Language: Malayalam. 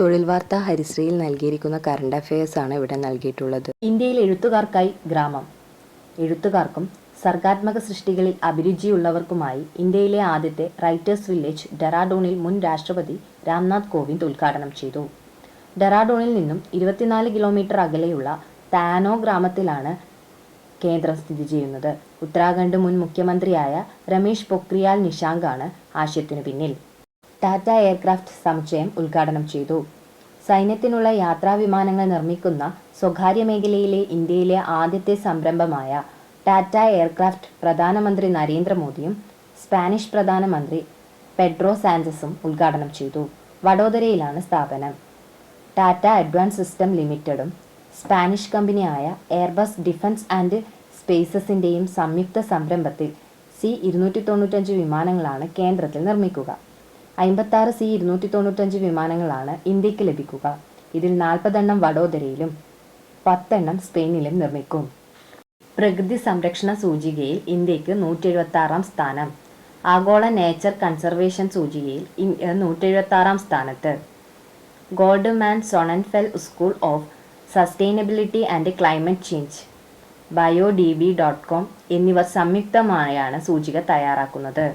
തൊഴിൽ വാർത്ത ഹരിശ്രീയിൽ നൽകിയിരിക്കുന്ന കറണ്ട് അഫയേഴ്സ് ആണ് ഇവിടെ നൽകിയിട്ടുള്ളത്. ഇന്ത്യയിൽ എഴുത്തുകാർക്കായി ഗ്രാമം. എഴുത്തുകാർക്കും സർഗാത്മക സൃഷ്ടികളിൽ അഭിരുചിയുള്ളവർക്കുമായി ഇന്ത്യയിലെ ആദ്യത്തെ റൈറ്റേഴ്സ് വില്ലേജ് ഡെറാഡൂണിൽ മുൻ രാഷ്ട്രപതി രാംനാഥ് കോവിന്ദ് ഉദ്ഘാടനം ചെയ്തു. ഡെറാഡൂണിൽ നിന്നും ഇരുപത്തിനാല് കിലോമീറ്റർ അകലെയുള്ള താനോ ഗ്രാമത്തിലാണ് കേന്ദ്രം സ്ഥിതി ചെയ്യുന്നത്. ഉത്തരാഖണ്ഡ് മുൻ മുഖ്യമന്ത്രിയായ രമേശ് പൊക്രിയാൽ നിഷാങ്കാണ് ആശയത്തിനു പിന്നിൽ. ടാറ്റ എയർക്രാഫ്റ്റ് സമുച്ചയം ഉദ്ഘാടനം ചെയ്തു. സൈന്യത്തിനുള്ള യാത്രാവിമാനങ്ങൾ നിർമ്മിക്കുന്ന സ്വകാര്യ മേഖലയിലെ ഇന്ത്യയിലെ ആദ്യത്തെ സംരംഭമായ ടാറ്റ എയർക്രാഫ്റ്റ് പ്രധാനമന്ത്രി നരേന്ദ്രമോദിയും സ്പാനിഷ് പ്രധാനമന്ത്രി പെഡ്രോ സാൻസസും ഉദ്ഘാടനം ചെയ്തു. വഡോദരയിലാണ് സ്ഥാപനം. ടാറ്റ അഡ്വാൻസ് സിസ്റ്റം ലിമിറ്റഡും സ്പാനിഷ് കമ്പനിയായ എയർബസ് ഡിഫൻസ് ആൻഡ് സ്പേസസിന്റെയും സംയുക്ത സംരംഭത്തിൽ സി ഇരുന്നൂറ്റി തൊണ്ണൂറ്റഞ്ച് വിമാനങ്ങളാണ് കേന്ദ്രത്തിൽ നിർമ്മിക്കുക. അമ്പത്താറ് സി ഇരുന്നൂറ്റി തൊണ്ണൂറ്റഞ്ച് വിമാനങ്ങളാണ് ഇന്ത്യയ്ക്ക് ലഭിക്കുക. ഇതിൽ നാൽപ്പതെണ്ണം വഡോദരയിലും പത്തെണ്ണം സ്പെയിനിലും നിർമ്മിക്കും. പ്രകൃതി സംരക്ഷണ സൂചികയിൽ ഇന്ത്യയ്ക്ക് നൂറ്റി എഴുപത്തി ആറാം സ്ഥാനം. ആഗോള നേച്ചർ കൺസർവേഷൻ സൂചികയിൽ നൂറ്റി എഴുപത്തി ആറാം സ്ഥാനത്ത്. Goldman Sonnenfeld school of sustainability and climate change bio D B dot com എന്നിവർ സംയുക്തമായാണ് സൂചിക തയ്യാറാക്കുന്നത്.